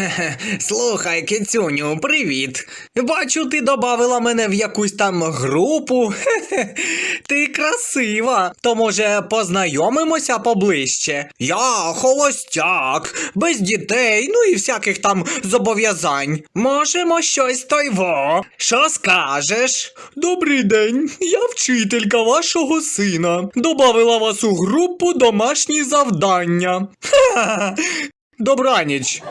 Хе-хе. Слухай, кицюню, привіт. Бачу, ти добавила мене в якусь там групу. Хе-хе. Ти красива. То може познайомимося поближче? Я холостяк, без дітей, ну і всяких там зобов'язань. Можемо щось тойво. Що скажеш? Добрий день, я вчителька вашого сина. Добавила вас у групу домашні завдання. Ха-ха. Добраніч.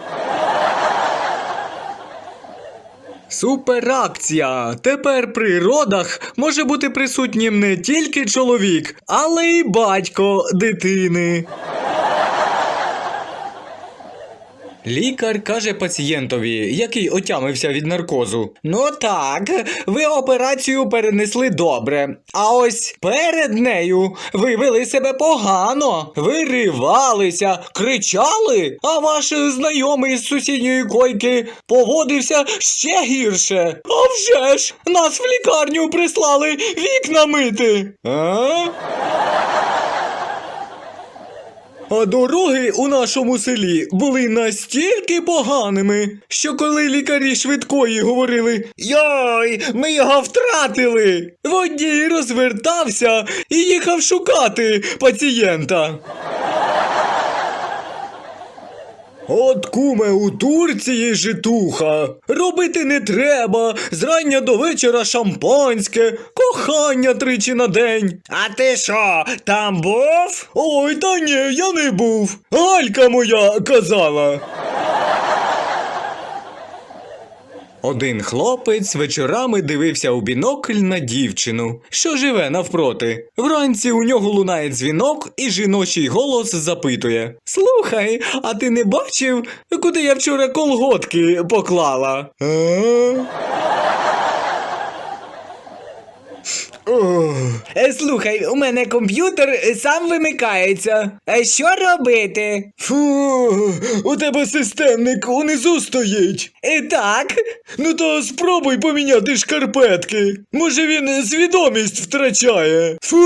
Суперакція! Тепер при родах може бути присутнім не тільки чоловік, але й батько дитини. Лікар каже пацієнтові, який отямився від наркозу. Ну так, ви операцію перенесли добре. А ось перед нею ви вели себе погано, виривалися, кричали, а ваш знайомий з сусідньої койки поводився ще гірше. А вже ж, нас в лікарню прислали вікна мити. А? А дороги у нашому селі були настільки поганими, що коли лікарі швидкої говорили Йой, ми його втратили. Водій розвертався і їхав шукати пацієнта. От куме у Турції житуха. Робити не треба. Зрання до вечора шампанське, кохання тричі на день. А ти що, там був? Ой, та ні, я не був. Галька моя казала. Один хлопець вечорами дивився у бінокль на дівчину, що живе навпроти. Вранці у нього лунає дзвінок, і жіночий голос запитує: Слухай, а ти не бачив, куди я вчора колготки поклала? А? Е, Слухай, у мене комп'ютер е, сам вимикається. А що робити? Фу, у тебе системник унизу стоїть. І так. Ну то спробуй поміняти шкарпетки. Може він свідомість втрачає. Фу.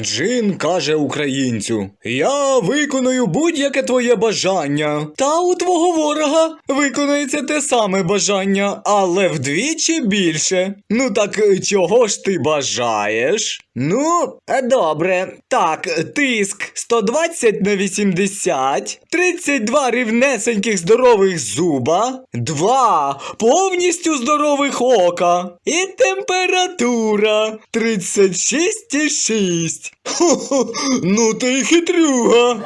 Джин каже українцю: Я виконую будь-яке твоє бажання. Та у твого ворога виконається те саме бажання, але вдвічі більше. Ну так е, чого ж ти бажаєш? Ну, е, добре. Так, тиск 120 на 80, 32 рівнесеньких здорових зуба, 2 повністю здорових ока і температура 36,6. Хо-хо, ну ти хитрюга.